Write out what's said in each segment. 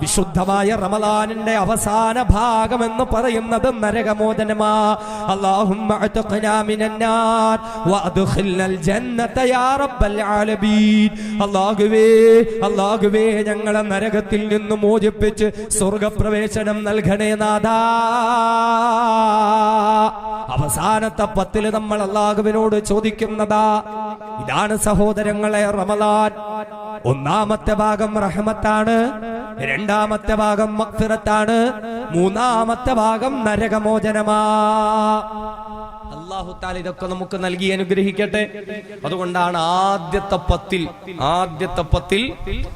വിശുദ്ധമായ റമലാനിന്റെ അവസാന ഭാഗം എന്ന് പറയുന്നത് നരകമോചനമാ അല്ലാഹുവേ അല്ലാഹുവേ ഞങ്ങളെ നരകത്തിൽ നിന്ന് മോചിപ്പിച്ച് സ്വർഗപ്രവേശനം നൽകണേ നാഥാ. അവസാനത്തെ പത്തിൽ നമ്മൾ അള്ളാഹുവിനോട് ചോദിക്കുന്നതാ ഇതാണ് സഹോദരങ്ങളെ റമലാൻ ഒന്നാമത്തെ ഭാഗം റഹ്മത്താണ് രണ്ടാമത്തെ ഭാഗം മക്ഫിറത്താണ് മൂന്നാമത്തെ ഭാഗം നരകമോചനമാ. അള്ളാഹു താല ഇതൊക്കെ നമുക്ക് നൽകി അനുഗ്രഹിക്കട്ടെ. അതുകൊണ്ടാണ് ആദ്യത്തെ പത്തിൽ ആദ്യത്തെ പത്തിൽ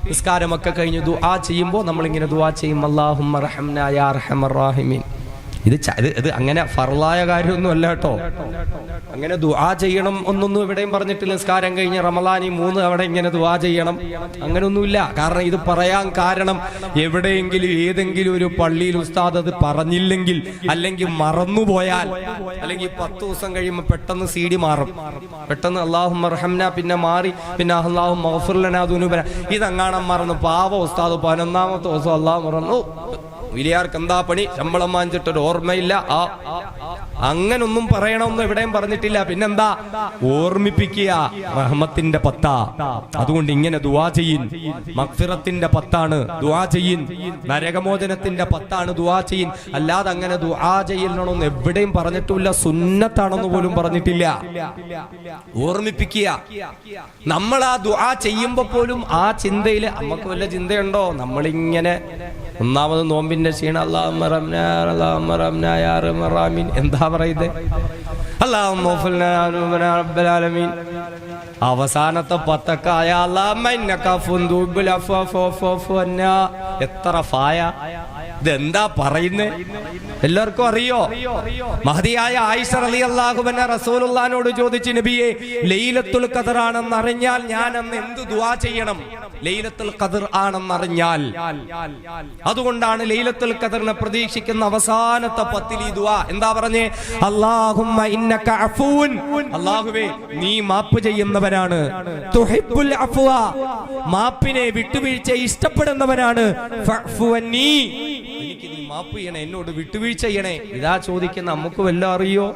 നിസ്കാരമൊക്കെ കഴിഞ്ഞു ദുആ ചെയ്യുമ്പോൾ നമ്മളിങ്ങനെ ദുആ ചെയ്യും. അള്ളാഹുമ്മ റഹംന യാ റഹമർ ഇത് ഇത് അങ്ങനെ ഫറലായ കാര്യമൊന്നും അല്ല കേട്ടോ. അങ്ങനെ ദുആ ചെയ്യണം ഒന്നൊന്നും ഇവിടെയും പറഞ്ഞിട്ടില്ല നിസ്കാരം കഴിഞ്ഞ് റമലാനി മൂന്ന് അവിടെ ഇങ്ങനെ ദുആ ചെയ്യണം. അങ്ങനൊന്നുമില്ല. കാരണം ഇത് പറയാൻ കാരണം എവിടെയെങ്കിലും ഏതെങ്കിലും ഒരു പള്ളിയിൽ ഉസ്താദ് അത് പറഞ്ഞില്ലെങ്കിൽ അല്ലെങ്കിൽ മറന്നുപോയാൽ അല്ലെങ്കിൽ പത്ത് ദിവസം കഴിയുമ്പോൾ പെട്ടെന്ന് സി ഡി മാറും. പെട്ടെന്ന് അള്ളാഹു മർഹംന പിന്നെ മാറി പിന്നെ അള്ളാഹു മഹഫുർലനാദുനുബന ഇതങ്ങാണം മറന്നു പാവ ഉസ്താദ് പതിനൊന്നാമത്തെ ദിവസം അള്ളാഹു മറന്നു വലിയാർക്ക് എന്താ പണി ശമ്പളം വാങ്ങിച്ചിട്ടൊരു ഓർമ്മയില്ല. ആ അങ്ങനൊന്നും പറയണമെന്ന് എവിടെയും പറഞ്ഞിട്ടില്ല. പിന്നെന്താ? ഓർമ്മിപ്പിക്കുക. റഹ്മത്തിന്റെ പത്ത. അതുകൊണ്ട് ഇങ്ങനെ ദുവാ ചെയ്യൻ മക്ഫിറത്തിന്റെ പത്താണ് ദുവാ ചെയ്യൻ നരകമോചനത്തിന്റെ പത്താണ് ദുവാ ചെയ്യൻ അല്ലാതെ അങ്ങനെ ദുവാ ചെയ്യണമെന്ന് എവിടെയും പറഞ്ഞിട്ടില്ല. സുന്നത്താണെന്ന് പോലും പറഞ്ഞിട്ടില്ല. ഓർമ്മിപ്പിക്കുക. നമ്മൾ ആ ദുആ ചെയ്യുമ്പോ പോലും ആ ചിന്തയിൽ നമുക്ക് വല്ല ചിന്തയുണ്ടോ? നമ്മളിങ്ങനെ ഒന്നാമത് നോമ്പിന്റെ ക്ഷീണം. റബ്നാ യാ. എന്താ പറയുന്നത് അവസാനത്തെ പത്തക്കായ എത്ര ഫായ? ഇതെന്താ പറയുന്നേ? എല്ലാവർക്കും അറിയോ? മഹതിയായ ആയിഷ അലി അള്ളാഹുബന റസൂലുള്ളാനോട് ചോദിച്ചു നബിയെ ലൈലത്തുൽ ഖദർ ആണെന്ന് അറിഞ്ഞാൽ ഞാൻ അന്ന് എന്ത് ദുവാ ചെയ്യണം? ലൈലത്തുൽ ഖദർ ആണെന്ന് അറിഞ്ഞാൽ. അതുകൊണ്ടാണ് ലൈലത്തുൽ ഖദറിനെ പ്രതീക്ഷിക്കുന്ന അവസാനത്തെ പത്തിൽ ഈ ദുആ. എന്താ പറഞ്ഞേ? അല്ലാഹുമ്മ ഇന്നക അഫൂൻ. അല്ലാഹുവേ നീ മാപ്പ് ചെയ്യുന്നവനാണ്. തുഹിബ്ബുൽ അഫ്വ. മാപ്പിനെ വിട്ടുവീഴ്ച ഇഷ്ടപ്പെടുന്നവനാണ്. ഫഅഫു. മാപ്പ് ചെയ്യണേ എന്നോട് വിട്ടുവീഴ്ച ചെയ്യണേ. ഇതാ ചോദിക്കുന്ന നമുക്ക് വല്ല അറിയോ?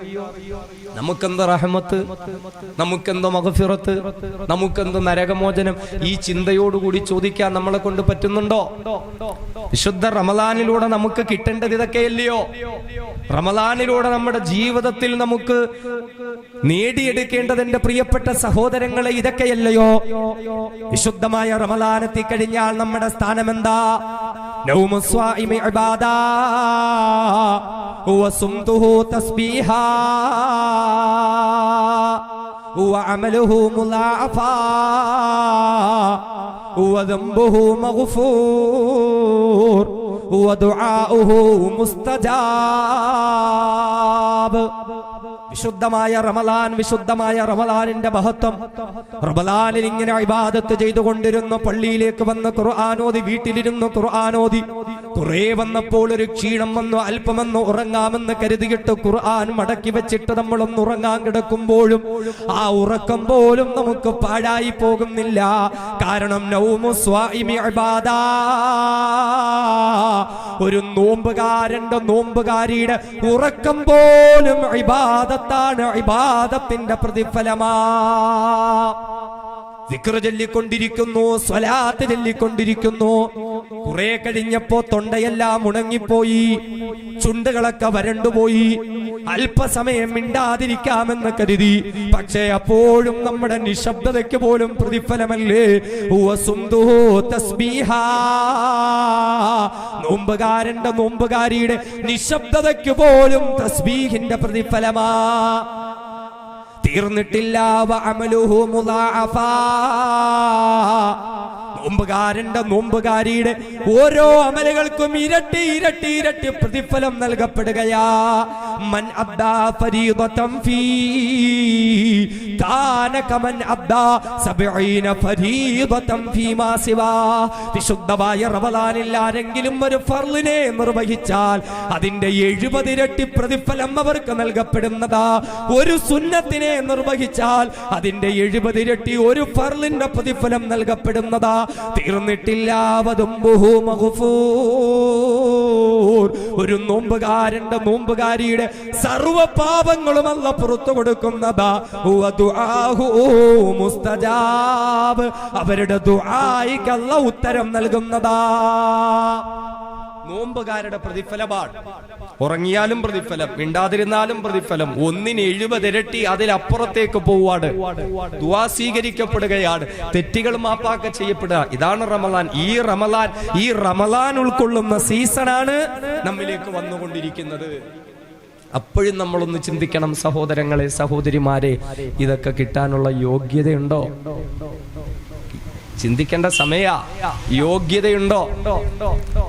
നമുക്കെന്ത് റഹമത്ത്? നമുക്കെന്തോ മഹഫിറത്ത് നമുക്കെന്ത് നരകമോചനം? ഈ ചിന്തയോടുകൂടി ചോദിക്കാൻ നമ്മളെ കൊണ്ട് പറ്റുന്നുണ്ടോ? വിശുദ്ധ റമദാനിലൂടെ നമുക്ക് കിട്ടേണ്ടത് ഇതൊക്കെയല്ലയോ? റമദാനിലൂടെ നമ്മുടെ ജീവിതത്തിൽ നമുക്ക് നേടിയെടുക്കേണ്ടത് എന്റെ പ്രിയപ്പെട്ട സഹോദരങ്ങളെ ഇതൊക്കെയല്ലയോ? വിശുദ്ധമായ റമലാനെത്തി കഴിഞ്ഞാൽ നമ്മുടെ സ്ഥാനം എന്താ ഇബാദാ തസ്ബീഹാ. وعمله مضاعفا وذنبه مغفور ودعاؤه مستجاب വിശുദ്ധമായ റമലാൻ വിശുദ്ധമായ റമലാനിന്റെ മഹത്വം റമലാനിൽ ഇങ്ങനെ ഇബാദത്ത് ചെയ്തുകൊണ്ടിരുന്ന പള്ളിയിലേക്ക് വന്ന് ഖുർആാനോദി വീട്ടിലിരുന്ന് ഖുർആാനോദി കുറെ വന്നപ്പോൾ ഒരു ക്ഷീണം വന്നു അല്പമെന്ന് ഉറങ്ങാമെന്ന് കരുതിയിട്ട് ഖുർആൻ മടക്കി വെച്ചിട്ട് നമ്മളൊന്ന് ഉറങ്ങാൻ കിടക്കുമ്പോഴും ആ ഉറക്കം പോലും നമുക്ക് പാഴായി പോകുന്നില്ല കാരണം. ഒരു നോമ്പുകാരന്റെ നോമ്പുകാരിയുടെ ഉറക്കം പോലും ഇബാദത്താണ് ഇബാദത്തിന്റെ പ്രതിഫലമാ ചൊല്ലിക്കൊണ്ടിരിക്കുന്നു സ്വലാത്ത് ചൊല്ലിക്കൊണ്ടിരിക്കുന്നു. കുറെ കഴിഞ്ഞപ്പോ തൊണ്ടയെല്ലാം ഉണങ്ങിപ്പോയി ചുണ്ടുകളൊക്കെ വരണ്ടുപോയി അല്പസമയം മിണ്ടാതിരിക്കാമെന്ന് കരുതി. പക്ഷേ അപ്പോഴും നമ്മുടെ നിശബ്ദതയ്ക്ക് പോലും പ്രതിഫലമല്ലേ. നോമ്പുകാരന്റെ നോമ്പുകാരിയുടെ നിശബ്ദതയ്ക്ക് പോലും തസ്ബീഹിന്റെ പ്രതിഫലമാ. തീർന്നിട്ടില്ല. നോമ്പുകാരന്റെ നോമ്പുകാരിയുടെ ഓരോ അമലുകൾക്കും ഇരട്ടി ഇരട്ടി ഇരട്ടി പ്രതിഫലം നൽകപ്പെടുകയാ. മൻ ഫീ കാന സബഈന ഫരീദതൻ ഫീമാ സിവാ. ആരെങ്കിലും ഒരു ഫർളിനെ നിർവഹിച്ചാൽ അതിന്റെ എഴുപത് ഇരട്ടി പ്രതിഫലം അവർക്ക് നൽകപ്പെടുന്നതാ. ഒരു സുന്നത്തിനെ നിർവഹിച്ചാൽ അതിന്റെ എഴുപത് ഇരട്ടി ഒരു ഫർളിന്റെ പ്രതിഫലം നൽകപ്പെടുന്നതാ. തീർന്നിട്ടില്ലാവതും. ഒരു നോമ്പുകാരന്റെ നോമ്പുകാരിയുടെ സർവ പാപങ്ങളും അല്ല പുറത്തു കൊടുക്കുന്നതാ. മുസ്തജാബ്. അവരുടെ ദുആയിക്കല്ല ഉത്തരം നൽകുന്നതാ. നോമ്പുകാരുടെ പ്രതിഫലമാണ് ഉറങ്ങിയാലും പ്രതിഫലം മിണ്ടാതിരുന്നാലും പ്രതിഫലം. ഒന്നിന് എഴുപതിരട്ടി അതിലപ്പുറത്തേക്ക് പോവാണ്. ദുവാ സ്വീകരിക്കപ്പെടുകയാണ്. തെറ്റുകൾ മാപ്പാക്ക ചെയ്യപ്പെടുക. ഇതാണ് റമലാൻ ഈ റമലാൻ ഈ റമലാൻ ഉൾക്കൊള്ളുന്ന സീസണാണ് നമ്മിലേക്ക് വന്നുകൊണ്ടിരിക്കുന്നത്. അപ്പോഴും നമ്മളൊന്ന് ചിന്തിക്കണം സഹോദരങ്ങളെ സഹോദരിമാരെ ഇതൊക്കെ കിട്ടാനുള്ള യോഗ്യതയുണ്ടോ? ചിന്തിക്കേണ്ട സമയ. യോഗ്യതയുണ്ടോ?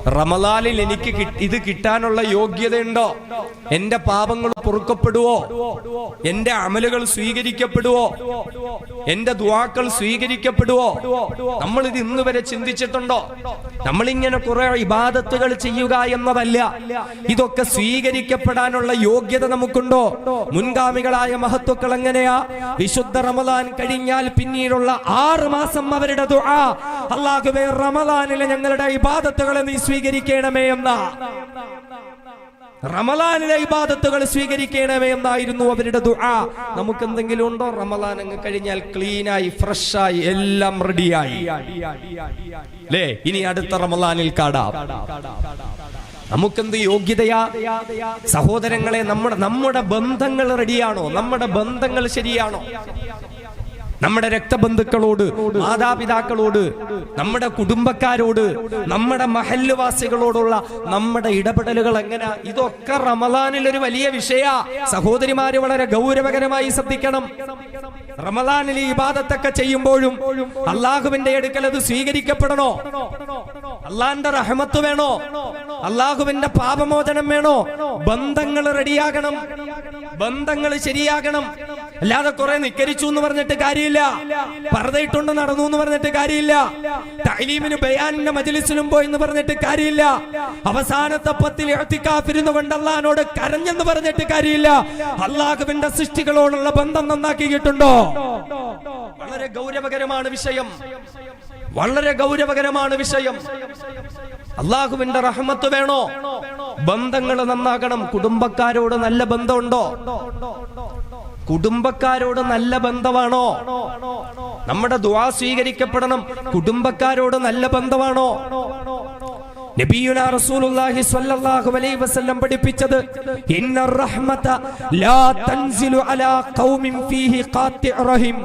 റമലാലിൽ എനിക്ക് ഇത് കിട്ടാനുള്ള യോഗ്യതയുണ്ടോ? എന്റെ പാപങ്ങൾ പൊറുക്കപ്പെടുവോ? എന്റെ അമലുകൾ സ്വീകരിക്കപ്പെടുവോ? എന്റെ ദുവാക്കൾ സ്വീകരിക്കപ്പെടുവോ? നമ്മൾ ഇത് ഇന്ന് വരെ ചിന്തിച്ചിട്ടുണ്ടോ? നമ്മളിങ്ങനെ കുറെ ഇബാദത്തുകൾ ചെയ്യുക എന്നതല്ല. ഇതൊക്കെ സ്വീകരിക്കപ്പെടാനുള്ള യോഗ്യത നമുക്കുണ്ടോ? മുൻഗാമികളായ മഹത്വക്കൾ എങ്ങനെയാ? വിശുദ്ധ റമദാൻ കഴിഞ്ഞാൽ പിന്നീടുള്ള ആറ് മാസം അവരുടെ ദുആ. അള്ളാഹുവേ റമദാനിലെ ഞങ്ങളുടെ ഇബാദത്തുകളെ നീ സ്വീകരിക്കണമേ എന്ന. റമലാനിലെ ഇബാദത്തുകൾ സ്വീകരിക്കണമേ എന്നായിരുന്നു അവരുടെ ദുആ. നമുക്ക് എന്തെങ്കിലും ഉണ്ടോ? റമലാൻ അങ്ങ് കഴിഞ്ഞാൽ ക്ലീനായി ഫ്രഷായി എല്ലാം റെഡിയായി. ലേ ഇനി അടുത്ത റമലാനിൽ കാടാം. നമുക്കെന്ത് യോഗ്യതയാ? സഹോദരങ്ങളെ നമ്മുടെ നമ്മുടെ ബന്ധങ്ങൾ റെഡിയാണോ? നമ്മുടെ ബന്ധങ്ങൾ ശരിയാണോ? നമ്മുടെ രക്തബന്ധുക്കളോട് മാതാപിതാക്കളോട് നമ്മുടെ കുടുംബക്കാരോട് നമ്മുടെ മഹല്ലുവാസികളോടുള്ള നമ്മുടെ ഇടപെടലുകൾ എങ്ങനെ? ഇതൊക്കെ റമലാനിൽ ഒരു വലിയ വിഷയ. സഹോദരിമാര് വളരെ ഗൗരവകരമായി ശ്രദ്ധിക്കണം. റമലാനിൽ ഈ ഇബാദത്തൊക്കെ ചെയ്യുമ്പോഴും അള്ളാഹുവിന്റെ അടുക്കൽ അത് സ്വീകരിക്കപ്പെടണോ? അള്ളാന്റെ റഹമത്ത് വേണോ? അള്ളാഹുവിന്റെ പാപമോചനം വേണോ? ബന്ധങ്ങൾ റെഡിയാകണം. ബന്ധങ്ങൾ ശരിയാകണം. അല്ലാതെ കുറെ നിക്കരിച്ചു എന്ന് പറഞ്ഞിട്ട് കാര്യമില്ല. പറതയിട്ടുണ്ട് നടന്നു എന്ന് പറഞ്ഞിട്ട് കാര്യമില്ല. തൈലീമിന് ബയാനിന്റെ മജലിസിലും പോയി എന്ന് പറഞ്ഞിട്ട് കാര്യമില്ല. അവസാനത്തെ പത്തിൽ എഴുത്തിക്കാത്തിരുന്നു കൊണ്ട് അള്ളഹാനോട് കരഞ്ഞെന്ന് പറഞ്ഞിട്ട് കാര്യമില്ല. അള്ളാഹുവിന്റെ സൃഷ്ടികളോടുള്ള ബന്ധം നന്നാക്കിയിട്ടുണ്ടോ? വളരെ ഗൗരവകരമാണ് വിഷയം. വളരെ ഗൗരവകരമാണ് വിഷയം. അള്ളാഹുവിന്റെ റഹ്മത്ത് വേണോ? ബന്ധങ്ങൾ നന്നാക്കണം കുടുംബക്കാരോട് നല്ല ബന്ധമുണ്ടോ? കുടുംബക്കാരോട് നല്ല ബന്ധമാണോ? നമ്മുടെ ദുആ സ്വീകരിക്കപ്പെടണം. കുടുംബക്കാരോട് നല്ല ബന്ധമാണോ? റസൂലുള്ളാഹി സ്വല്ലല്ലാഹു അലൈഹി വസല്ലം ഇന്നർ റഹ്മത ലാ തൻസിലു അലാ ഖൗമിൻ റഹിം.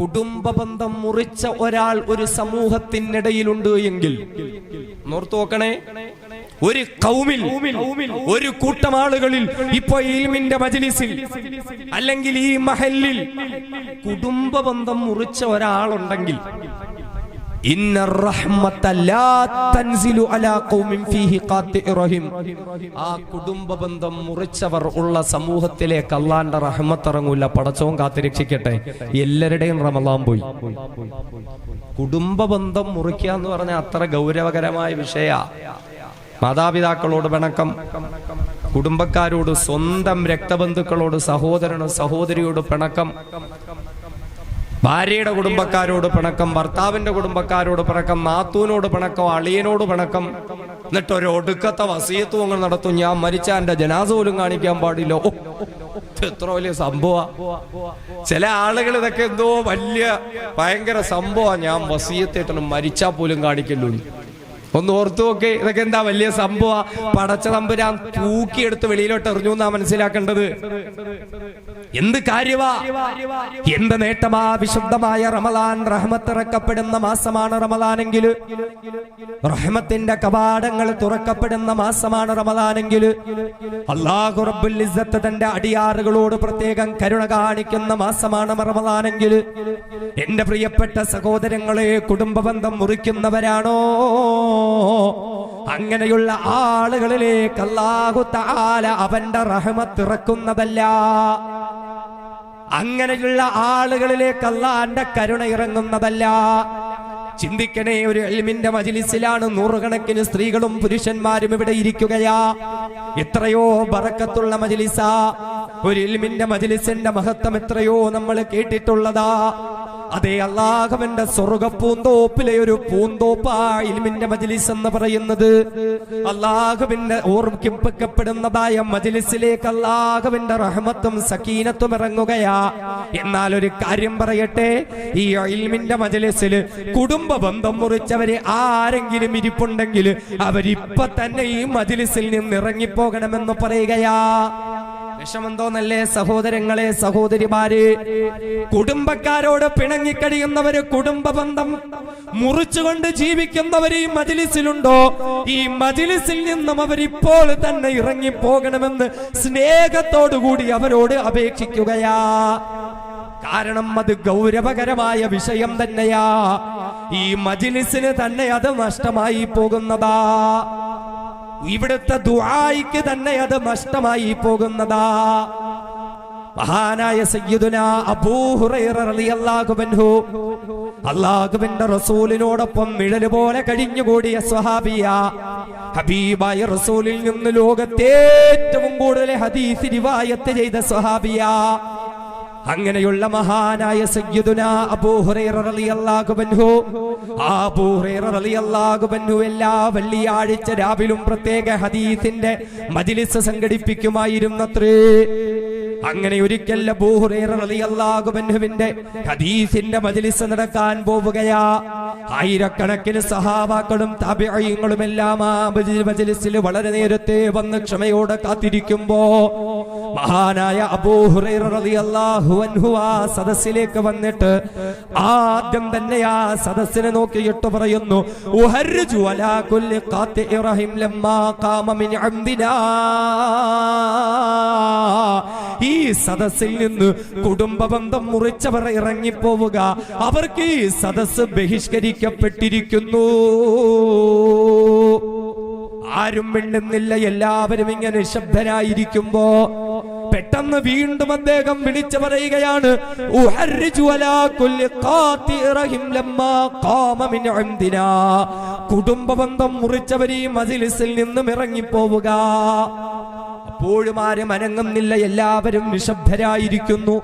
കുടുംബ ബന്ധം മുറിച്ച ഒരാൾ ഒരു സമൂഹത്തിനിടയിലുണ്ട് എങ്കിൽ നോർത്തു നോക്കണേ. ഒരു കൗമിൽ ഒരു കൂട്ടം ആളുകളിൽ ഇപ്പൊ ഇൽമിന്റെ മജലിസിൽ അല്ലെങ്കിൽ ഈ മഹല്ലിൽ കുടുംബ ബന്ധം മുറിച്ച ഒരാളുണ്ടെങ്കിൽ ആ കുടുംബ ബന്ധം മുറിച്ചവർ ഉള്ള സമൂഹത്തിലേക്ക് അള്ളാന്റെ റഹ്മത്ത് ഇറങ്ങൂല. പടച്ചവും കാത്തിരക്ഷിക്കട്ടെ. എല്ലാവരുടെയും റമലാൻ പോയി. കുടുംബ ബന്ധം മുറിക്കുക എന്ന് പറഞ്ഞാൽ അത്ര ഗൗരവകരമായ വിഷയ. മാതാപിതാക്കളോട് പിണക്കം കുടുംബക്കാരോട് സ്വന്തം രക്തബന്ധുക്കളോട് സഹോദരനോ സഹോദരിയോട് പിണക്കം. ഭാര്യയുടെ കുടുംബക്കാരോട് പിണക്കം ഭർത്താവിന്റെ കുടുംബക്കാരോട് പിണക്കം നാത്തൂനോട് പിണക്കം അളിയനോട് പിണക്കം. എന്നിട്ട് ഒരു ഒടുക്കത്തെ വസീയത്വങ്ങൾ നടത്തും. ഞാൻ മരിച്ച എന്റെ ജനാസ പോലും കാണിക്കാൻ പാടില്ല. ഓ, എത്ര വലിയ സംഭവ. ചില ആളുകൾ ഇതൊക്കെ എന്തോ വലിയ ഭയങ്കര സംഭവ. ഞാൻ വസീയത്തേട്ടനും മരിച്ചാ പോലും കാണിക്കല്ലോ ഒന്ന് ഓർത്തു നോക്കെ ഇതൊക്കെ എന്താ വലിയ സംഭവ? പടച്ച തമ്പുരാൻ തൂക്കിയെടുത്ത് വെളിയിലോട്ട് എറിഞ്ഞു എന്നാ മനസ്സിലാക്കേണ്ടത്. എന്ത് കാര്യവാ? എന്ത് നേട്ടമാ? വിശുദ്ധമായ റമലാൻ റഹ്മത്തിറക്കപ്പെടുന്ന മാസമാണ് റമലാനെങ്കിൽ. റഹ്മത്തിന്റെ കവാടങ്ങൾ തുറക്കപ്പെടുന്ന മാസമാണ് റമലാനെങ്കിൽ. അള്ളാഹു റബ്ബുൽ ഇസ്സത്ത് തന്റെ അടിയാറുകളോട് പ്രത്യേകം കരുണ കാണിക്കുന്ന മാസമാണ് റമലാനെങ്കിൽ. എന്റെ പ്രിയപ്പെട്ട സഹോദരങ്ങളെ കുടുംബ ബന്ധം മുറിക്കുന്നവരാണോ? അങ്ങനെയുള്ള ആളുകളിലേക്ക് അല്ലാഹു തആല അവന്റെ റഹ്മത്ത് ഇറക്കുന്നതല്ല. അങ്ങനെയുള്ള ആളുകളിലേക്ക് അല്ലാന്റെ കരുണ ഇറങ്ങുന്നതല്ല. ചിന്തിക്കണേ ഒരു എൽമിന്റെ മജിലിസിലാണ് നൂറുകണക്കിന് സ്ത്രീകളും പുരുഷന്മാരും ഇവിടെ ഇരിക്കുകയാ. എത്രയോ ബറക്കത്തുള്ള മജിലിസ. ഒരു എൽമിന്റെ മജിലിസിന്റെ മഹത്വം എത്രയോ നമ്മൾ കേട്ടിട്ടുള്ളതാ. അതേ അള്ളാഹുവിന്റെ സ്വർഗപ്പൂന്തോപ്പിലെ ഒരു പൂന്തോപ്പാ ഇൽമിന്റെ മജിലിസ് എന്ന് പറയുന്നത്. അള്ളാഹുവിന്റെ ഓർമ്മിക്കപ്പെടുന്നതായ മജിലിസിലേക്ക് അള്ളാഹുവിന്റെ റഹ്മത്തും സക്കീനത്തും ഇറങ്ങുകയാ. എന്നാൽ ഒരു കാര്യം പറയട്ടെ ഈ ഇൽമിന്റെ മജിലിസിൽ കുടുംബ ബന്ധം മുറിച്ചവര് ആരെങ്കിലും ഇരിപ്പുണ്ടെങ്കിൽ അവരിപ്പൊ തന്നെ ഈ മജിലിസിൽ നിന്ന് ഇറങ്ങിപ്പോകണമെന്ന് പറയുകയാ. വിഷമെന്തോന്നല്ലേ സഹോദരങ്ങളെ സഹോദരിമാര്? കുടുംബക്കാരോട് പിണങ്ങിക്കഴിയുന്നവര് കുടുംബ ബന്ധം മുറിച്ചുകൊണ്ട് ജീവിക്കുന്നവര് ഈ മജിലിസിലുണ്ടോ? ഈ മജിലിസിൽ നിന്നും അവരിപ്പോൾ തന്നെ ഇറങ്ങി ഇറങ്ങിപ്പോകണമെന്ന് സ്നേഹത്തോടുകൂടി അവരോട് അപേക്ഷിക്കുകയാ. കാരണം അത് ഗൗരവകരമായ വിഷയം തന്നെയാ. ഈ മജിലിസിന് തന്നെ അത് നഷ്ടമായി പോകുന്നതാ. ഇവിടുത്തെ ദുആയിക്ക് തന്നെ അത് നഷ്ടമായി പോകുന്നതാ. മഹാനായ സയ്യിദുന അൻഹു അല്ലാഹുവിന്റെ റസൂലിനോടൊപ്പം മിഴൽ പോലെ കഴിഞ്ഞുകൂടിയ സ്വഹാബിയ. ഹബീബായ റസൂലിൽ നിന്ന് ലോകത്തേറ്റവും കൂടുതൽ ഹദീസ് റിവായത്ത് ചെയ്ത സ്വഹാബിയ. അങ്ങനെയുള്ള മഹാനായ സയ്യിദുന എല്ലാ വെള്ളിയാഴ്ച രാവിലും പ്രത്യേക ഹദീസിന്റെ മജിലിസ് സംഘടിപ്പിക്കുമായിരുന്നത്രേ. അങ്ങനെ ഒരിക്കൽ അബൂ ഹുറൈറ റളിയല്ലാഹു അൻഹുവിന്റെ ഹദീസിന്റെ മജ്ലിസ് നടക്കാൻ പോവുകയാ. ആയിരക്കണക്കിന് സഹാബാക്കളും താബിഈങ്ങളും എല്ലാം ആ മജ്ലിസിൽ വളരെ നേരത്തെ വന്ന് ക്ഷമയോടെ കാത്തിരിക്കുമ്പോ മഹാനായ അബൂ ഹുറൈറ റളിയല്ലാഹു അൻഹു ആ സദസ്സിലേക്ക് വന്നിട്ട് ആദ്യം തന്നെ ആ സദസ്സിനെ നോക്കിയിട്ട് പറയുന്നു ഉഹർജു അലാ കുല്ലി ഖാത്തിഇ റഹിം ലമ്മാ ഖാമ മിൻ അംദിനാ. ഈ സദസ്സിൽ നിന്ന് കുടുംബ ബന്ധം മുറിച്ചവർ ഇറങ്ങിപ്പോവുക. അവർക്ക് ഈ സദസ്സ് ബഹിഷ്കരിക്കപ്പെട്ടിരിക്കുന്നു. ആരും മിണ്ടുന്നില്ല എല്ലാവരും ഇങ്ങനെ ശബ്ദരായിരിക്കുമ്പോ പെട്ടെന്ന് വീണ്ടും അദ്ദേഹം വിളിച്ചു പറയുകയാണ് കുടുംബ ബന്ധം മുറിച്ചവരെയും മജിലിസിൽ നിന്നും ഇറങ്ങിപ്പോവുക. അപ്പോഴും ആരും അനങ്ങുന്നില്ല. എല്ലാവരും നിശബ്ദരായിരിക്കുന്നു.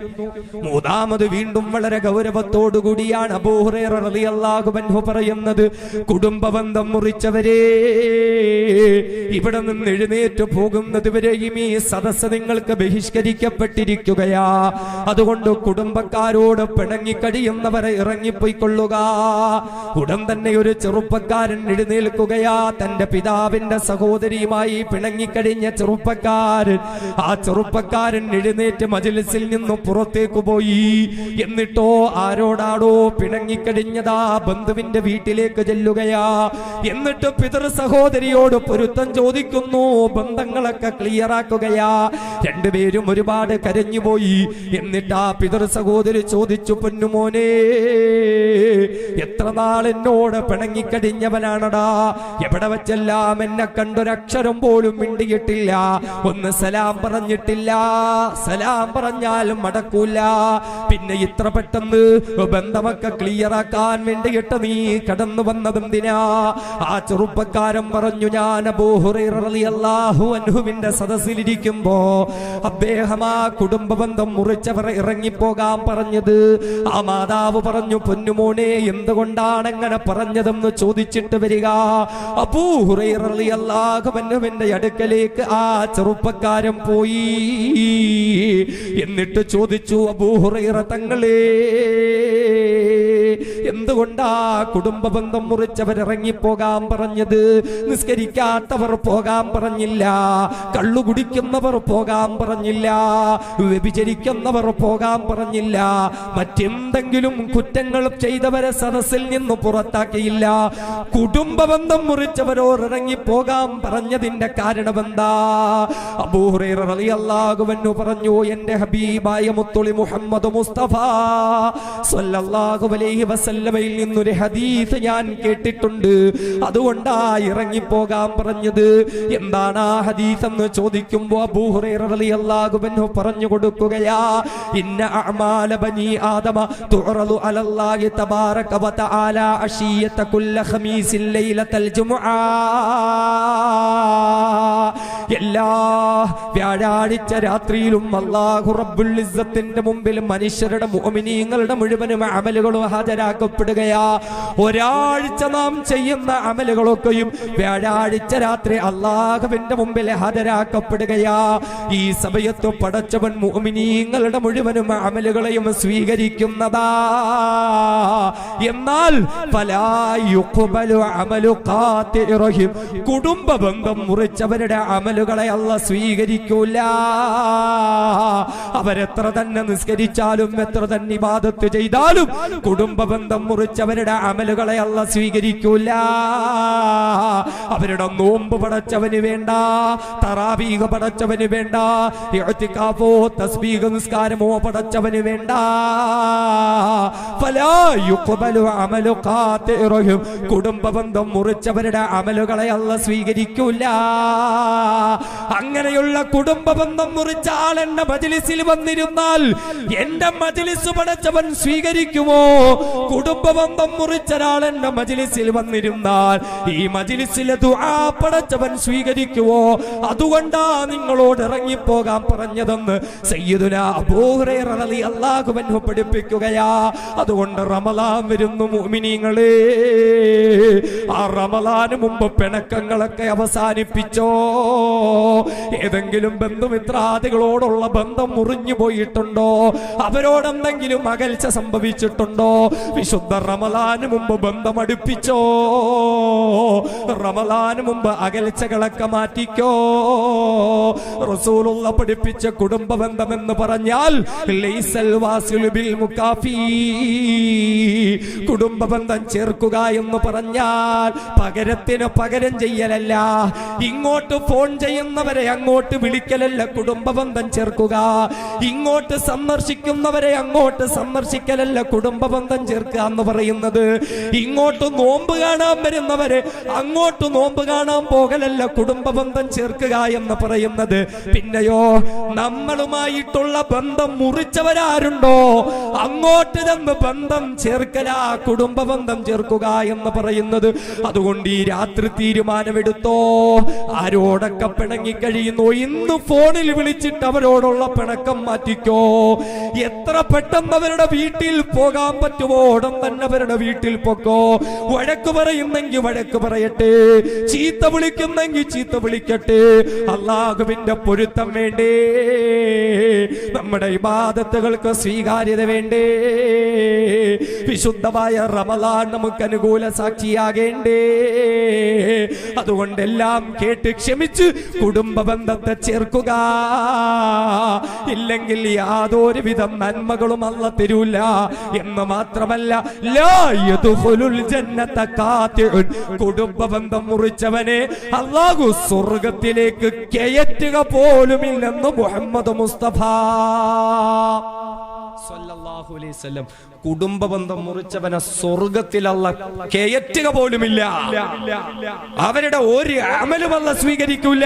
മൂന്നാമത് വീണ്ടും വളരെ ഗൗരവത്തോടുകൂടിയാണ് അബൂഹുറേറിയാഹുബൻഹു പറയുന്നത്. കുടുംബ ബന്ധം മുറിച്ചവരെ ഇവിടെ നിന്ന് എഴുന്നേറ്റ് പോകുന്നത് വരെയും ഈ സദസ്സ് നിങ്ങൾക്ക് ബഹിഷ്കരിക്കപ്പെട്ടിരിക്കുകയാ. അതുകൊണ്ട് കുടുംബക്കാരോട് പിണങ്ങിക്കഴിയുന്നവരെ ഇറങ്ങിപ്പോയിക്കൊള്ളുക. ഉടൻ തന്നെ ഒരു ചെറുപ്പക്കാരൻ എഴുന്നേൽക്കുകയാ. തന്റെ പിതാവിന്റെ സഹോദരിയുമായി പിണങ്ങിക്കഴിഞ്ഞ ചെറുപ്പക്കാരൻ ആ ചെറുപ്പക്കാരൻ എഴുന്നേറ്റ് മജിലിസിൽ നിന്ന് പുറത്തേക്ക് പോയി. എന്നിട്ടോ ആരോടാടോ പിണങ്ങിക്കഴിഞ്ഞതാ ബന്ധുവിന്റെ വീട്ടിലേക്ക് ചെല്ലുകയാ. എന്നിട്ട് പിതൃ സഹോദരിയോട് പൊരുത്തം ചോദിക്കുന്നു ബന്ധങ്ങളൊക്കെ ക്ലിയർ ആക്കുകയാ. രണ്ടുപേരും ഒരുപാട് കരഞ്ഞുപോയി. എന്നിട്ട് ആ പിതൃ സഹോദരി ചോദിച്ചു പൊന്നുമോനെ എത്ര നാൾ എന്നോട് പിണങ്ങിക്കടിഞ്ഞവനാണടാ എവിടെ വെച്ചെല്ലാം എന്നെ കണ്ടൊരക്ഷരം പോലും മിണ്ടിയിട്ടില്ല. ഒന്ന് സലാം പറഞ്ഞിട്ടില്ല. സലാം പറഞ്ഞാലും മടക്കൂല. പിന്നെ ഇത്ര പെട്ടെന്ന് ബന്ധമൊക്കെ ക്ലിയർ ആക്കാൻ വേണ്ടിയിട്ട് നീ കടന്നു വന്നതെന്തിനാ? ആ ചെറുപ്പക്കാരൻ പറഞ്ഞു ഞാൻ അൻഹുവിന്റെ സദസ്സിലിരിക്കുമ്പോ അദ്ദേഹം ആ കുടുംബ ബന്ധം മുറിച്ചവർ ഇറങ്ങിപ്പോകാൻ പറഞ്ഞത്. ആ മാതാവ് പറഞ്ഞു പൊന്നുമോനെ എന്തുകൊണ്ടാണ് അങ്ങനെ പറഞ്ഞതെന്ന് ചോദിച്ചിട്ട് വരിക? അബൂഹുറിന്റെ അടുക്കലേക്ക് ആ ചെറുപ്പക്കാരൻ പോയി. എന്നിട്ട് ചോദിച്ചു അബൂഹുറൈറ തങ്ങളെ എന്തുകൊണ്ടാ കുടുംബ ബന്ധം മുറിച്ചവർ ഇറങ്ങിപ്പോകാൻ പറഞ്ഞത്? നിസ്കരിക്കാത്തവർ പോകാൻ പറഞ്ഞില്ല കള്ളു കുടിക്കുന്നവർ പോകാൻ പറഞ്ഞില്ല വ്യഭിചരിക്കുന്നവർ പോകാൻ പറഞ്ഞില്ല മറ്റെന്തെങ്കിലും കുറ്റങ്ങൾ ചെയ്തവരെ സദസ്സിൽ നിന്ന് പുറത്താക്കിയില്ല. കുടുംബ ബന്ധം ഇറങ്ങി ഇറങ്ങിപ്പോകാൻ പറഞ്ഞതിന്റെ കാരണം അബൂഹുറൈറിയാഹുവന്നു പറഞ്ഞു എന്റെ ഹബീബായ മുത്തുളി മുഹമ്മദ് മുസ്തഫ സല്ലല്ലാഹു അലൈഹി വസല്ലമയിൽ നിന്നൊരു ഹദീസ് ഞാൻ കേട്ടിട്ടുണ്ട്. അതുകൊണ്ടാ ഇറങ്ങിപ്പോകാൻ പറഞ്ഞത്. എന്താണ് ആ ഹദീസ് എന്ന് ചോദിക്കുമ്പോ അബൂ ഹുറൈറ റളിയല്ലാഹു അൻഹു പറഞ്ഞു കൊടുക്കുകയാ ഇന്ന അഅമാല ബനി ആദമ തുറദു അലല്ലാഹി തബാറക വ തആല അശിയത കുല്ല ഖമീസിൽ ലൈലത്തൽ ജുമുഅ എല്ലാ വ്യാഴാഴ്ച രാത്രിയിലും റബ്ബുൽ ഇസ്സത്തിന്റെ മുമ്പിൽ മനുഷ്യരുടെ മുഅ്മിനീങ്ങളുടെ മുഴുവനും അമലുകളും ഹാജരാക്കപ്പെടുകയാ. ഒരാഴ്ച നാം ചെയ്യുന്ന അമലുകളൊക്കെയും വ്യാഴാഴ്ച രാത്രി അള്ളാഹുവിന്റെ മുമ്പിൽ ഹാജരാക്കപ്പെടുകയാ. ഈ സമയത്ത് പടച്ചവൻ മുഅ്മിനീങ്ങളുടെ മുഴുവനും അമലുകളെയും സ്വീകരിക്കുന്നതാ. എന്നാൽ കുടുംബ ബന്ധം മുറിച്ചവരുടെ അമലുകളെ അല്ല സ്വീകരിക്കൂല. അവരെത്ര തന്നെ നിസ്കരിച്ചാലും എത്ര തന്നെ ഇബാദത്ത് ചെയ്താലും കുടുംബ ബന്ധം മുറിച്ചവരുടെ അമലുകളെ അല്ല സ്വീകരിക്കൂല. അവരുടെ നോമ്പ് പടച്ചവന് വേണ്ട തറാവീക പടച്ചവന് വേണ്ട ഇഴത്തിക്കാപ്പോ തസ്ബീക നിസ്കാരമോ പടച്ചവന് വേണ്ട. കുടുംബ ബന്ധം മുറിച്ചവരുടെ അമലുകളെ അല്ല സ്വീകരിക്കൂല. അങ്ങനെയുള്ള കുടുംബ ബന്ധം മുറിച്ച ആൾ എന്റെ മജിലിസിൽ വന്നിരുന്നാൽ എന്റെ മജിലിസ് പടച്ചവൻ സ്വീകരിക്കുമോ? കുടുംബ ബന്ധം മുറിച്ച ഒരാൾ എന്റെ മജിലിസിൽ വന്നിരുന്നാൽ ഈ മജിലിസിലെ ദുആ പടച്ചവൻ സ്വീകരിക്കുമോ അതുകൊണ്ടാ നിങ്ങളോട് ഇറങ്ങിപ്പോകാൻ പറഞ്ഞതെന്ന് സയ്യിദുന റളിയല്ലാഹു അൻഹു പഠിപ്പിക്കുകയാ. അതുകൊണ്ട് റമളാൻ വരുന്നു മുഅ്മിനീങ്ങളെ. ആ റമളാൻ മുമ്പ് പിണക്കങ്ങളൊക്കെ അവസാനിപ്പിച്ചോ? ഏതെങ്കിലും ബന്ധുമിത്രാദികളോടുള്ള ബന്ധം മുറിഞ്ഞു പോയിട്ടുണ്ടോ? അവരോടെന്തെങ്കിലും അകൽച്ച സംഭവിച്ചിട്ടുണ്ടോ? വിശുദ്ധ റമലാന് മുമ്പ് ബന്ധം അടുപ്പിച്ചോ റമലാന് മുമ്പ് അകൽച്ചകളൊക്കെ മാറ്റിക്കോ? റസൂലുള്ള പഠിപ്പിച്ച കുടുംബ ബന്ധം എന്ന് പറഞ്ഞാൽ കുടുംബ ബന്ധം ചേർക്കുക എന്ന് പറഞ്ഞാൽ പകരത്തിന് പകരം ചെയ്യലല്ല. ഇങ്ങോട്ട് ഫോൺ ചെയ്യുന്നവരെ അങ്ങോട്ട് വിളിക്കലല്ല കുടുംബ ബന്ധം ചേർക്കുക. ഇങ്ങോട്ട് സന്ദർശിക്കുന്നവരെ അങ്ങോട്ട് സന്ദർശിക്കലല്ല കുടുംബ ബന്ധം ചേർക്കുക എന്ന് പറയുന്നത്. ഇങ്ങോട്ട് നോമ്പ് കാണാൻ വരുന്നവരെ അങ്ങോട്ട് നോമ്പ് കാണാൻ പോകലല്ല കുടുംബ ബന്ധം ചേർക്കുക എന്ന് പറയുന്നത്. പിന്നെയോ നമ്മളുമായിട്ടുള്ള ബന്ധം മുറിച്ചവരാരുണ്ടോ? അങ്ങോട്ട് ചെന്ന് ബന്ധം ചേർക്കല കുടുംബ ബന്ധം ചേർക്കുക എന്ന് പറയുന്നത്. അതുകൊണ്ട് ഈ രാത്രി തീരുമാനമെടുത്തോ? ആരോടൊക്കെ പിണങ്ങി കഴിയുന്നു ഇന്ന് ഫോണിൽ വിളിച്ചിട്ട് അവരോടുള്ള പിണക്കം മാറ്റിക്കോ. എത്ര പെട്ടെന്ന് അവരുടെ വീട്ടിൽ പോകാൻ പറ്റുമോ? ഉടൻ തന്നെ അവരുടെ വീട്ടിൽ പൊക്കോ. വഴക്ക് പറയുന്നെങ്കിൽ വഴക്ക് പറയട്ടെ. ചീത്ത വിളിക്കുന്നെങ്കിൽ ചീത്ത വിളിക്കട്ടെ. അള്ളാഹുവിന്റെ പൊരുത്തം വേണ്ടേ. നമ്മുടെ ഇബാദത്തുകൾക്ക് സ്വീകാര്യത വേണ്ടേ? വിശുദ്ധമായ റമലാൻ നമുക്ക് അനുകൂല സാക്ഷിയാകേണ്ടേ? അതുകൊണ്ടെല്ലാം കേട്ട് ക്ഷമിച്ച് കുടുംബ ബന്ധത്തെ ചേർക്കുക. ഇല്ലെങ്കിൽ യാതൊരു വിധം നന്മകളും അല്ല തരൂല. എന്ന് മാത്രമല്ല. കുടുംബ ബന്ധം മുറിച്ചവനെ അള്ളാഹു സ്വർഗത്തിലേക്ക് കയറ്റുക പോലുമില്ലെന്ന് മുഹമ്മദ് മുസ്തഫ കുടുംബ ബന്ധം മുറിച്ചവനെ സ്വർഗത്തിലല്ല കയറ്റുക പോലുമില്ല. അവരുടെ ഒരു അമലുമല്ല സ്വീകരിക്കൂല.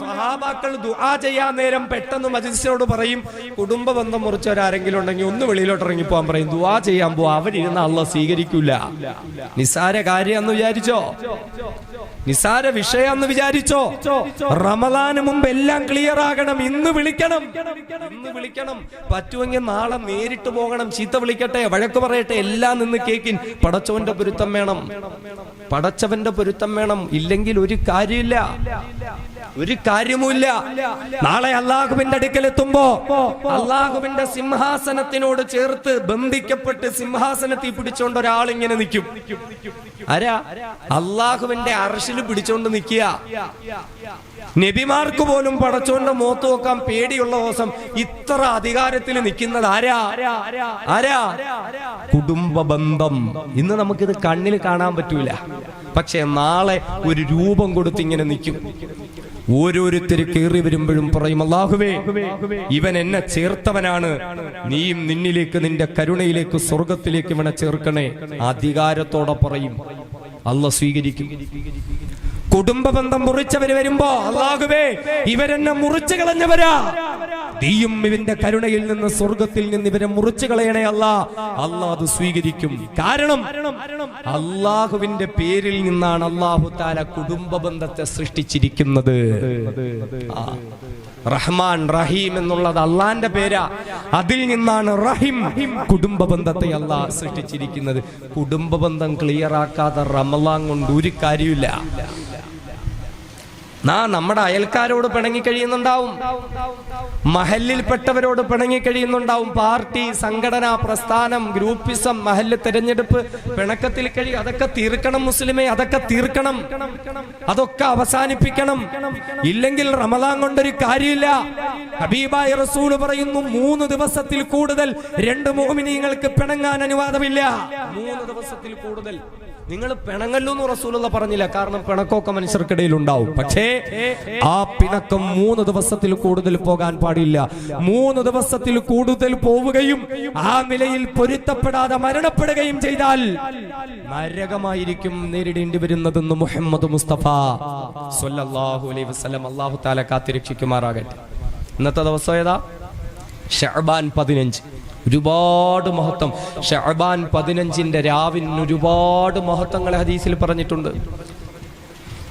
സഹാബാക്കൾ ദുആ ചെയ്യാൻ നേരം പെട്ടെന്ന് മജിസ്ട്രോട് പറയും കുടുംബ ബന്ധം മുറിച്ചവരാരെങ്കിലും ഉണ്ടെങ്കിൽ ഒന്ന് വെളിയിലോട്ട് ഇറങ്ങി പോകാൻ പറയും. ദുആ ചെയ്യാൻ പോവാ അവരിരുന്ന അല്ല സ്വീകരിക്കൂല. നിസാര കാര്യം എന്ന് വിചാരിച്ചോ? നിസാര വിഷയം വിചാരിച്ചോ? റമദാന് മുമ്പ് എല്ലാം ക്ലിയർ ആകണം. ഇന്ന് വിളിക്കണം. ഇന്ന് വിളിക്കണം. പറ്റുമെങ്കിൽ നാളെ നേരിട്ട് പോകണം. ചീത്ത വിളിക്കട്ടെ വഴക്ക് പറയട്ടെ എല്ലാം നിന്ന് കേക്കിൻ പടച്ചവന്റെ പൊരുത്തം വേണം. പടച്ചവന്റെ പൊരുത്തം വേണം. ഇല്ലെങ്കിൽ ഒരു കാര്യമില്ല. ഒരു കാര്യവുമില്ല. നാളെ അള്ളാഹുവിന്റെ അടുക്കൽ എത്തുമ്പോ അള്ളാഹുവിന്റെ സിംഹാസനത്തിനോട് ചേർത്ത് ബന്ധിക്കപ്പെട്ട് സിംഹാസനത്തിൽ പിടിച്ചോണ്ട് ഒരാൾ ഇങ്ങനെ നിൽക്കും ആരാ? അള്ളാഹുവിന്റെ അറശിൽ പിടിച്ചോണ്ട് നിൽക്കുക നബിമാർക്ക് പോലും പടച്ചോണ്ട് മോത്ത് നോക്കാൻ പേടിയുള്ള ദിവസം ഇത്ര അധികാരത്തിൽ നിൽക്കുന്നത് ആരാ? ആരാ? കുടുംബ ബന്ധം. ഇന്ന് നമുക്കിത് കണ്ണിൽ കാണാൻ പറ്റൂല. പക്ഷെ നാളെ ഒരു രൂപം കൊടുത്ത് ഇങ്ങനെ നിൽക്കും. ഓരോരുത്തർ കയറി വരുമ്പോഴും പറയും അള്ളാഹുവേ ഇവൻ എന്നെ ചേർത്തവനാണ്. നീയും നിന്നിലേക്ക് നിന്റെ കരുണയിലേക്ക് സ്വർഗത്തിലേക്ക് ഇവനെ ചേർക്കണേ. അധികാരത്തോടെ പറയും. അല്ല സ്വീകരിക്കും. കുടുംബ ബന്ധം മുറിച്ചവര് വരുമ്പോ അള്ളാഹുവേ ഇവരെന്നെ മുറിച്ചു കളഞ്ഞവരാ. നീയും ഇവന്റെ കരുണയിൽ നിന്ന് സ്വർഗത്തിൽ നിന്ന് ഇവരെ മുറിച്ചു കളയണേ അല്ല. അള്ളാഹ് അത് സ്വീകരിക്കും. കാരണം അള്ളാഹുവിന്റെ പേരിൽ നിന്നാണ് അള്ളാഹു താല കുടുംബ ബന്ധത്തെ സൃഷ്ടിച്ചിരിക്കുന്നത് റഹ്മാൻ റഹീം എന്നുള്ളത് അള്ളാന്റെ പേരാ. അതിൽ നിന്നാണ് റഹിം കുടുംബ ബന്ധത്തെ അള്ളാഹ് സൃഷ്ടിച്ചിരിക്കുന്നത്. കുടുംബ ബന്ധം ക്ലിയർ ആക്കാതെ റമലാൻ കൊണ്ട് ഒരു കാര്യമില്ല നാ നമ്മുടെ അയൽക്കാരോട് പിണങ്ങി കഴിയുന്നുണ്ടാവും. മഹലിൽപ്പെട്ടവരോട് പിണങ്ങി കഴിയുന്നുണ്ടാവും. പാർട്ടി സംഘടന പ്രസ്ഥാനം ഗ്രൂപ്പിസം മഹൽ തെരഞ്ഞെടുപ്പ് പിണക്കത്തിൽ കഴി അതൊക്കെ തീർക്കണം മുസ്ലിമെ അതൊക്കെ തീർക്കണം. അതൊക്കെ അവസാനിപ്പിക്കണം. ഇല്ലെങ്കിൽ റമദാൻ കൊണ്ടൊരു കാര്യമില്ല. ഹബീബായ റസൂൽ പറയുന്നു മൂന്ന് ദിവസത്തിൽ കൂടുതൽ രണ്ട് മോഹിനിയങ്ങൾക്ക് പിണങ്ങാൻ അനുവാദമില്ല. മൂന്ന് ദിവസത്തിൽ കൂടുതൽ നിങ്ങൾ പിണങ്ങല്ലു എന്ന് റസൂലുള്ള പറഞ്ഞില്ല. കാരണം പിണക്കമൊക്കെ മനുഷ്യർക്കിടയിൽ ഉണ്ടാവും പക്ഷേ ആ പിണക്കം മൂന്ന് ദിവസത്തിൽ കൂടുതൽ പോകാൻ പാടില്ല. മൂന്ന് ദിവസത്തിൽ കൂടുതൽ പോവുകയും ആ നിലയിൽ പൊരുത്തപ്പെടാതെ മരണപ്പെടുകയും ചെയ്താൽ നരകമായിരിക്കും നേരിടേണ്ടി വരുന്നതെന്ന് മുഹമ്മദ് മുസ്തഫ അലൈഹി വസല്ലം അല്ലാഹു തആല കാത്തിരക്ഷിക്കുമാറാകട്ടെ. ഇന്നത്തെ ദിവസം ഏതാ? ഷഅബാൻ പതിനഞ്ച്. ഒരുപാട് മഹത്വം. ഷഹബാൻ പതിനഞ്ചിന്റെ രാവിന് ഒരുപാട് മഹത്വങ്ങൾ ഹദീസിൽ പറഞ്ഞിട്ടുണ്ട്.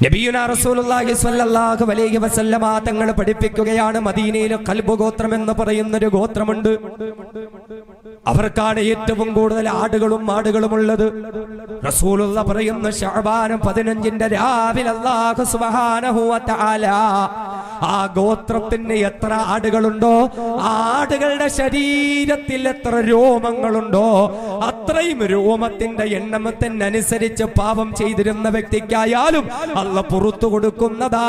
നബിയുനാ റസൂലുള്ളാഹി സ്വല്ലല്ലാഹു അലൈഹി വസല്ലമ തങ്ങൾ പഠിപ്പിക്കുകയാണ്. മദീനയിലെ കൽബ് ഗോത്രം എന്ന് പറയുന്ന ഒരു ഗോത്രമുണ്ട്. അവർക്കാണ് ഏറ്റവും കൂടുതൽ ആടുകളും മാടുകളും ഉള്ളത്. റസൂലുള്ള പറയുന്ന ഷഅബാൻ പതിനഞ്ചിന്റെ രാവിലെ അല്ലാഹു സുബ്ഹാനഹു ആ ഗോത്രത്തിന് എത്ര ആടുകളുണ്ടോ? ആടുകളുടെ ശരീരത്തിൽ എത്ര രോമങ്ങളുണ്ടോ? അത്രയും രോമത്തിന്റെ എണ്ണമത്തിനനുസരിച്ച് പാപം ചെയ്തിരുന്ന വ്യക്തിക്കായാലും അല്ല പുറത്തു കൊടുക്കുന്നതാ.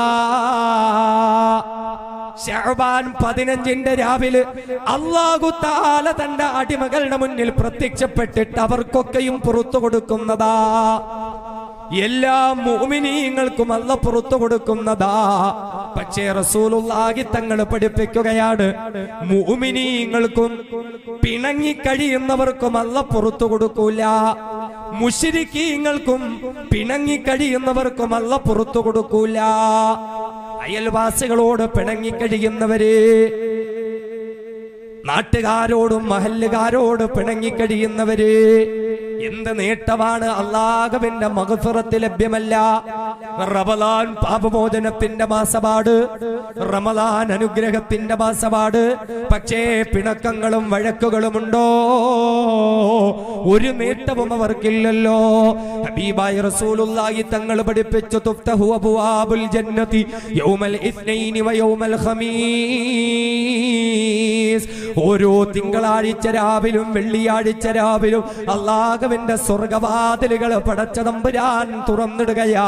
ശാബാൻ പതിനഞ്ചിന്റെ രാവിലെ അള്ളാഹു താല തന്റെ അടിമകളുടെ മുന്നിൽ പ്രത്യക്ഷപ്പെട്ടിട്ട് അവർക്കൊക്കെയും പുറത്തു കൊടുക്കുന്നതാ. എല്ലാ മോമിനീങ്ങൾക്കും അല്ല പുറത്തു കൊടുക്കുന്നതാ. പക്ഷേ റസൂലുള്ളാഹി തങ്ങൾ പഠിപ്പിക്കുകയാണ് മോമിനീങ്ങൾക്കും പിണങ്ങി കഴിയുന്നവർക്കും അല്ല പുറത്തു കൊടുക്കൂല. മുഷിരിക്കീങ്ങൾക്കും പിണങ്ങി കഴിയുന്നവർക്കും അല്ല പുറത്തു കൊടുക്കൂല. അയൽവാസികളോട് പിണങ്ങി കഴിയുന്നവര് നാട്ടുകാരോടും മഹല്ലുകാരോട് പിണങ്ങി കഴിയുന്നവര് എന്ത് നേട്ടമാണ്? അള്ളാഹുവിന്റെ മകഫുറത്ത് ലഭ്യമല്ല. റമലാൻ പാപമോചനത്തിന്റെ മാസപാട് റമലാൻ അനുഗ്രഹത്തിന്റെ മാസപാട് പക്ഷേ പിണക്കങ്ങളും വഴക്കുകളും ഉണ്ടോ? ഒരു നേട്ടവും അവർക്കില്ലല്ലോ. റസൂലുള്ളാഹി തങ്ങൾ പഠിപ്പിച്ചു തുഫ്തഹു ജന്നതി യൗമൽ ഇസ്നൈനി ഖമീസ്. ഓരോ തിങ്കളാഴ്ച രാവിലും വെള്ളിയാഴ്ച രാവിലും അള്ളാഹുവിന്റെ സ്വർഗവാതിലുകൾ പടച്ച തമ്പുരാൻ തുറന്നിടുകയാ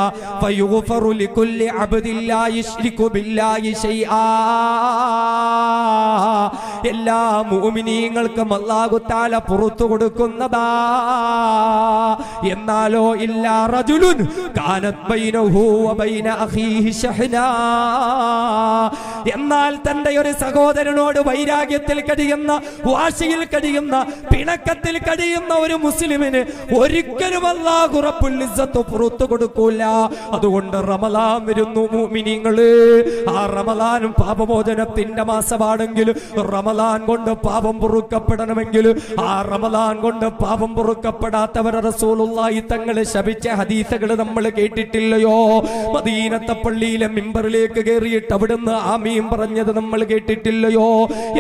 എല്ലാ മുഅ്മിനീങ്ങൾക്കും അല്ലാഹു തആല പുറത്തു കൊടുക്കുന്നതാ. എന്നാലോ ഇല്ലാ റജുലുൻ എന്നാൽ തന്റെ ഒരു സഹോദരനോട് വൈരാഗ്യത്തിൽ കഴിയുന്ന വാശിയിൽ കഴിയുന്ന പിണക്കത്തിൽ കഴിയുന്ന ഒരു മുസ്ലിമിന് ഒരിക്കലും അല്ലാഹു റബ്ബുൽ ഇസ്സത്ത് പുറത്തു കൊടുക്കൂല. അതുകൊണ്ട് റമലാൻ വരുന്നു മുഅ്മിനീങ്ങൾ. ആ റമലാനും പാപമോചനത്തിന്റെ മാസമാണെങ്കിൽ റമലാൻ കൊണ്ട് പാപം പൊറുക്കപ്പെടണമെങ്കിൽ ആ റമലാൻ കൊണ്ട് പാപം പൊറുക്കപ്പെടാത്തവരെ റസൂലുള്ളാഹി തങ്ങളെ ശപിച്ച ഹദീസുകൾ നമ്മൾ കേട്ടിട്ടില്ലയോ? മദീനത്തെ പള്ളിയിലെ മിമ്പറിലേക്ക് കയറിയിട്ട് അവിടുന്ന് ആമീൻ പറഞ്ഞത് നമ്മൾ കേട്ടിട്ടില്ലയോ?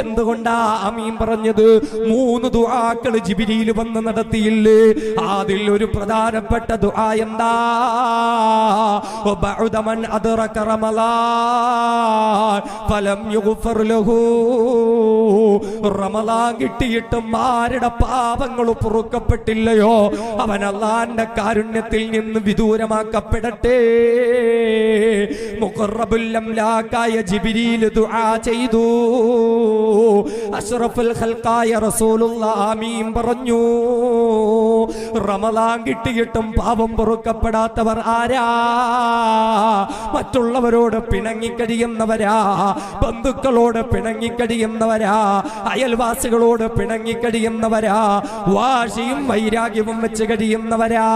എന്തുകൊണ്ടാ ആമീൻ പറഞ്ഞത്? മൂന്ന് ദുആക്കൾ ജിബിരിയിൽ വന്ന് നടത്തിയില്ലേ? അതിൽ ഒരു പ്രധാനപ്പെട്ട ദുആ എന്താ? മൻ അദ്റക റമളാൻ ഫലം യുഗ്ഫർ ലഹു. റമളാൻ കിട്ടിയിട്ടും ആരുടെ പാപങ്ങൾ പൊറുക്കപ്പെട്ടില്ലയോ? അവൻ അള്ളാന്റെ കാരുണ്യത്തിൽ നിന്ന് വിദൂരമാക്കപ്പെടട്ടെ. മുഖറബുല്ലംലാക്കായ ജിബിരിയിൽ ദുആ ചെയ്തു. അഷ്റഫുൽ ഖൽഖായ റസൂലുള്ള ആമീൻ പറഞ്ഞു. റമലാൻ കിട്ടിയിട്ടും പാപം പൊറുക്കപ്പെടാത്തവർ ആരാ? മറ്റുള്ളവരോട് പിണങ്ങിക്കഴിയുന്നവരാ ബന്ധുക്കളോട് പിണങ്ങിക്കഴിയുന്നവരാ അയൽവാസികളോട് പിണങ്ങിക്കഴിയുന്നവരാ വാശിയും വൈരാഗ്യവും വെച്ച് കഴിയുന്നവരാ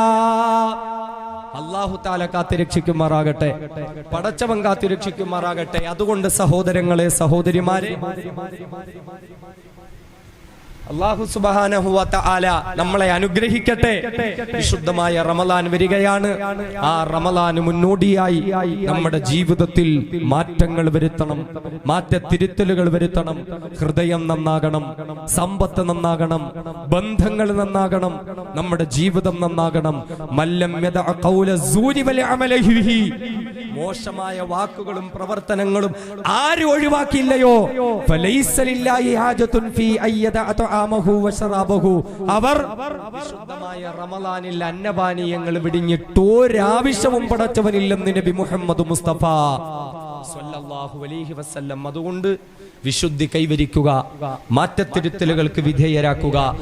അള്ളാഹു താല കാത്തിരക്ഷിക്കുമാറാകട്ടെ. പടച്ചവൻ കാത്തിരക്ഷിക്കുമാറാകട്ടെ. അതുകൊണ്ട് സഹോദരങ്ങളെ സഹോദരിമാരെ അള്ളാഹു സുബാനഹുവ ആല നമ്മളെ അനുഗ്രഹിക്കട്ടെ. വിശുദ്ധമായ റമലാൻ വരികയാണ്. ആ റമലാന് മുന്നോടിയായി നമ്മുടെ ജീവിതത്തിൽ മാറ്റങ്ങൾ വരുത്തണം. മാറ്റ തിരുത്തലുകൾ വരുത്തണം. ഹൃദയം നന്നാകണം. സമ്പത്ത് നന്നാകണം. ബന്ധങ്ങൾ നന്നാകണം. നമ്മുടെ ജീവിതം നന്നാകണം. മല്ലം മോശമായ വാക്കുകളും പ്രവർത്തനങ്ങളും ആര് ഒഴിവാക്കിയില്ലയോ അവർ വിശുദ്ധമായ റമളാനിൽ അന്നപാനീയങ്ങൾ വിടിഞ്ഞിട്ട് ഒരാവശ്യവും പടച്ചവനില്ലെന്ന് നബി മുഹമ്മദ് മുസ്തഫ. സ്വല്ലല്ലാഹു അലൈഹി വസല്ലം. അതുകൊണ്ട് വിശുദ്ധി കൈവരിക്കുക മാറ്റത്തിരുത്തലുകൾക്ക് വിധേയരാക്കുക.